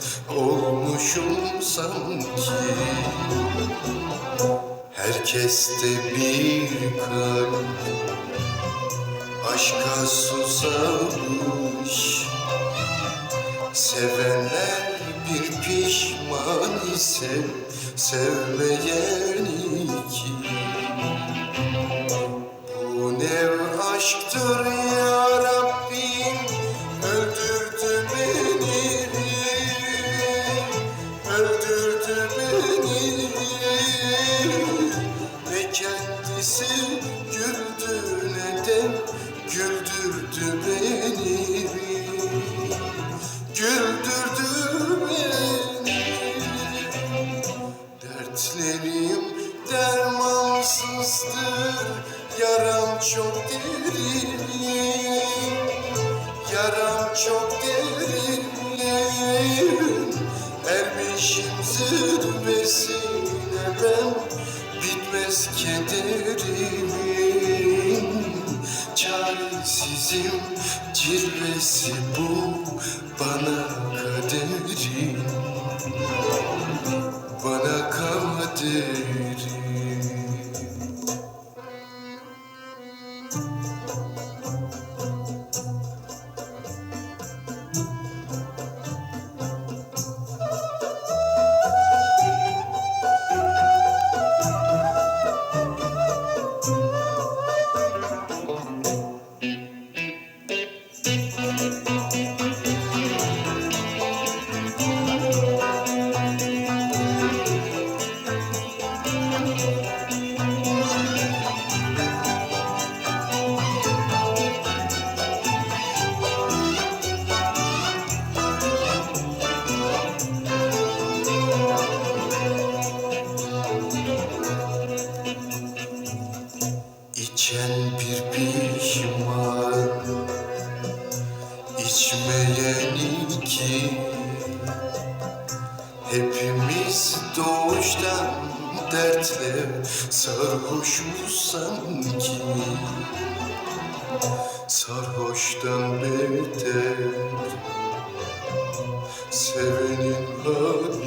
sarhoşum sanki. Herkeste bir kalp Aşka susamış. Sevenler bir pişman ise Sevmeyen iki Bu ne aşktır Dertlerim dermansızdır. Yaram çok derin Yaram çok derin Ermişim zirvesine ben Bitmez kederim. Çaresizim cilvesi bu Bana kaderim içmeyen iki Hepimiz doğuştan dertle sarhoşuz sanki. Sarhoştan beter sevenin hali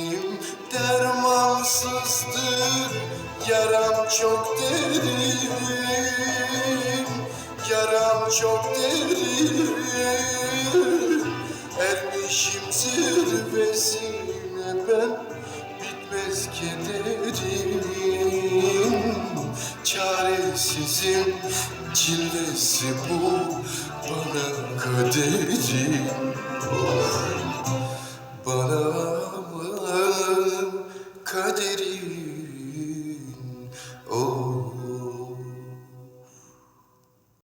Dertlerim dermansızdır Yaram çok derin Yaram çok derin. Ermişim zirvesine ben Bitmez kederim. Çaresizim cilvesi bu Bana kaderim. Bana